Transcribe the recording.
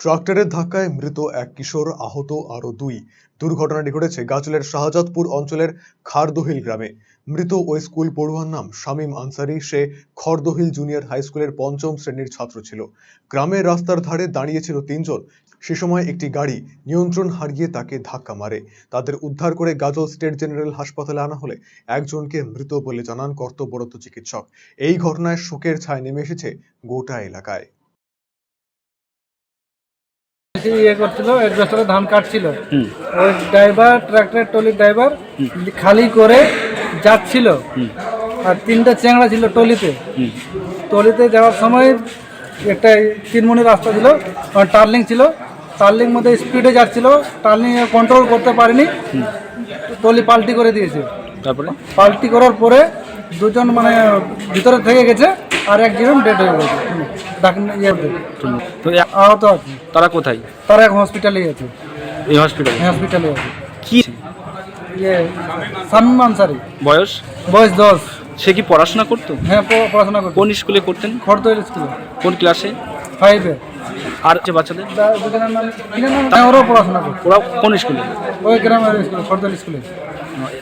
ট্রাক্টরের ধাক্কায় মৃত এক কিশোর আহত আরও দুই। দুর্ঘটনাটি ঘটেছে গাজলের শাহজাদপুর অঞ্চলের খারদহিল গ্রামে। মৃত ওই স্কুল পড়ুয়ার নাম শামীম আনসারি। সে খরদহিল জুনিয়র হাই স্কুলের পঞ্চম শ্রেণির ছাত্র ছিল। গ্রামের রাস্তার ধারে দাঁড়িয়েছিল তিনজন। সে সময় একটি গাড়ি নিয়ন্ত্রণ হারিয়ে তাকে ধাক্কা মারে। তাদের উদ্ধার করে গাজল স্টেট জেনারেল হাসপাতালে আনা হলে একজনকে মৃত বলে জানান কর্তব্যরত চিকিৎসক। এই ঘটনায় শোকের ছায় নেমে এসেছে গোটা এলাকায়। সে ইয়ে করছিল? এডজাস্টারে ধান কাটছিল। ওই ড্রাইভার ট্রাক্টরের টলির ড্রাইভার খালি করে যাচ্ছিল। আর তিনটা চ্যাংড়া ছিল টলিতে টলিতে যাওয়ার সময় একটা তিনমনি রাস্তা ছিল টার্লিং ছিল। টার্লিং মধ্যে স্পিডে যাচ্ছিল টার্লিং কন্ট্রোল করতে পারেনি। টলি পাল্টি করে দিয়েছে। তারপরে? পাল্টি করার পরে দুজন মানে ভিতরে থেকে গেছে। আর এক একজন ডেড হয়ে গেছে। হুম, ডাক- ইয়েতে তো এ- আহত আছে। তারা কোথায়? তারা এখন হসপিটালে আছে। এই হসপিটালে হসপিটালে আছে। কি? ইয়ে সামিম আনসারি বয়স? বয়স দশ। সে কি পড়াশোনা করতো? হ্যাঁ প- পড়াশোনা করছে কোন স্কুলে করতেন? খড়দইল স্কুলে। কোন ক্লাসে? ফাইভে আর যে বাচ্চাদের? দুজনের নাম কি নাম? হ্যাঁ, ওরাও পড়াশোনা করছে ওরা কোন স্কুলে? ওই গ্রামের স্কুলে খড়দইল স্কুলে। তা